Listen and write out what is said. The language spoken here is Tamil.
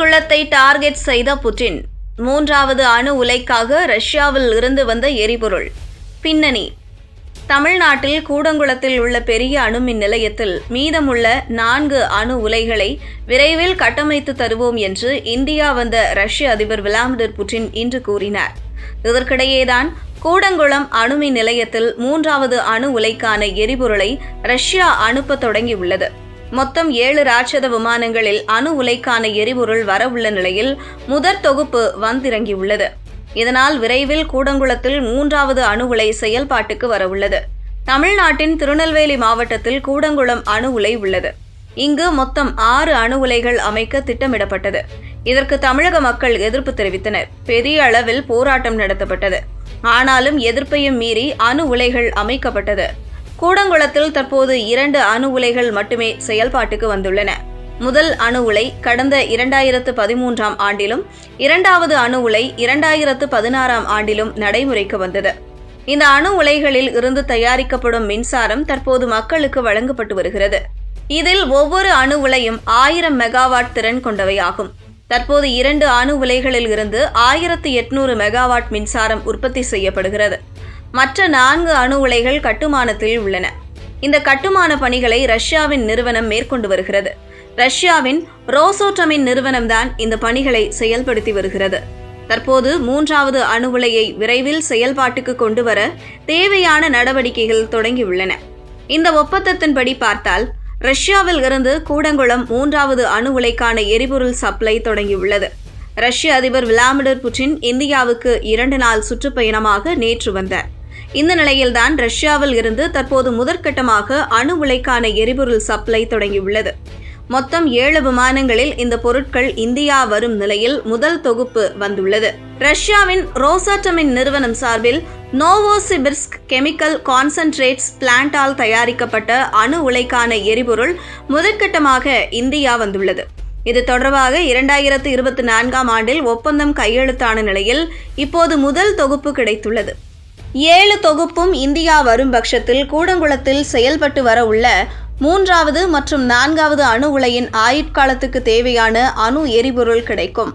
கூடங்குளத்தை டார்கெட் செய்த புட்டின் மூன்றாவது அணு உலைக்காக ரஷ்யாவில் இருந்து வந்த எரிபொருள் பின்னணி. தமிழ்நாட்டில் கூடங்குளத்தில் உள்ள பெரிய அணுமின் நிலையத்தில் மீதமுள்ள நான்கு அணு உலைகளை விரைவில் கட்டமைத்து தருவோம் என்று இந்தியா வந்த ரஷ்ய அதிபர் விளாடிமிர் புட்டின் இன்று கூறினார். இதற்கிடையேதான் கூடங்குளம் அணுமின் நிலையத்தில் மூன்றாவது அணு உலைக்கான எரிபொருளை ரஷ்யா அனுப்ப தொடங்கியுள்ளது. மொத்தம் ஏழு ராட்சத விமானங்களில் அணு உலைக்கான எரிபொருள் வரவுள்ள நிலையில் முதற் தொகுப்பு வந்திறங்கியுள்ளது. இதனால் விரைவில் கூடங்குளத்தில் மூன்றாவது அணு உலை செயல்பாட்டுக்கு வரவுள்ளது. தமிழ்நாட்டின் திருநெல்வேலி மாவட்டத்தில் கூடங்குளம் அணு உலை உள்ளது. இங்கு மொத்தம் ஆறு அணு உலைகள் அமைக்க திட்டமிடப்பட்டது. இதற்கு தமிழக மக்கள் எதிர்ப்பு தெரிவித்தனர். பெரிய அளவில் போராட்டம் நடத்தப்பட்டது. ஆனாலும் எதிர்ப்பையும் மீறி அணு உலைகள் அமைக்கப்பட்டது. கூடங்குளத்தில் தற்போது இரண்டு அணு உலைகள் மட்டுமே செயல்பாட்டுக்கு வந்துள்ளன. முதல் அணு உலை கடந்த இரண்டாயிரத்து பதிமூன்றாம் ஆண்டிலும் இரண்டாவது அணு உலை இரண்டாயிரத்து பதினாறாம் ஆண்டிலும் நடைமுறைக்கு வந்தது. இந்த அணு உலைகளில் இருந்து தயாரிக்கப்படும் மின்சாரம் தற்போது மக்களுக்கு வழங்கப்பட்டு வருகிறது. இதில் ஒவ்வொரு அணு உலையும் ஆயிரம் மெகாவாட் திறன் கொண்டவையாகும். தற்போது இரண்டு அணு உலைகளில் இருந்து ஆயிரத்து எட்நூறு மெகாவாட் மின்சாரம் உற்பத்தி செய்யப்படுகிறது. மற்ற நான்கு அணு உலைகள் கட்டுமானத்தில் உள்ளன. இந்த கட்டுமான பணிகளை ரஷ்யாவின் நிறுவனம் மேற்கொண்டு வருகிறது. ரஷ்யாவின் ரோசோட்டமின் நிறுவனம்தான் இந்த பணிகளை செயல்படுத்தி வருகிறது. தற்போது மூன்றாவது அணு உலையை விரைவில் செயல்பாட்டுக்கு கொண்டு வர தேவையான நடவடிக்கைகள் தொடங்கியுள்ளன இந்த ஒப்பந்தத்தின்படி பார்த்தால் ரஷ்யாவில் இருந்து கூடங்குளம் மூன்றாவது அணு உலைக்கான எரிபொருள் சப்ளை தொடங்கியுள்ளது ரஷ்ய அதிபர் விளாடிமிர் புட்டின் இந்தியாவுக்கு இரண்டு நாள் சுற்றுப்பயணமாக நேற்று வந்தார். இந்த நிலையில்தான் ரஷ்யாவில் இருந்து தற்போது முதற்கட்டமாக அணு உலைக்கான எரிபொருள் சப்ளை தொடங்கியுள்ளது. மொத்தம் ஏழு விமானங்களில் இந்த பொருட்கள் இந்தியா வரும் நிலையில் முதல் தொகுப்பு வந்துள்ளது. ரஷ்யாவின் ரோசாட்டமின் நிறுவனம் சார்பில் நோவோசிபிர்ஸ்க் கெமிக்கல் கான்சன்ட்ரேட்ஸ் பிளான்டால் தயாரிக்கப்பட்ட அணு உலைக்கான எரிபொருள் முதற்கட்டமாக இந்தியா வந்துள்ளது. இது தொடர்பாக இரண்டாயிரத்து இருபத்தி நான்காம் ஆண்டில் ஒப்பந்தம் கையெழுத்தான நிலையில் இப்போது முதல் தொகுப்பு கிடைத்துள்ளது. ஏழு தொகுப்பும் இந்தியா வரும் பட்சத்தில் கூடங்குளத்தில் செயல்பட்டு வர உள்ள மூன்றாவது மற்றும் நான்காவது அணு உலையின் ஆயுட்காலத்துக்கு தேவையான அணு எரிபொருள் கிடைக்கும்.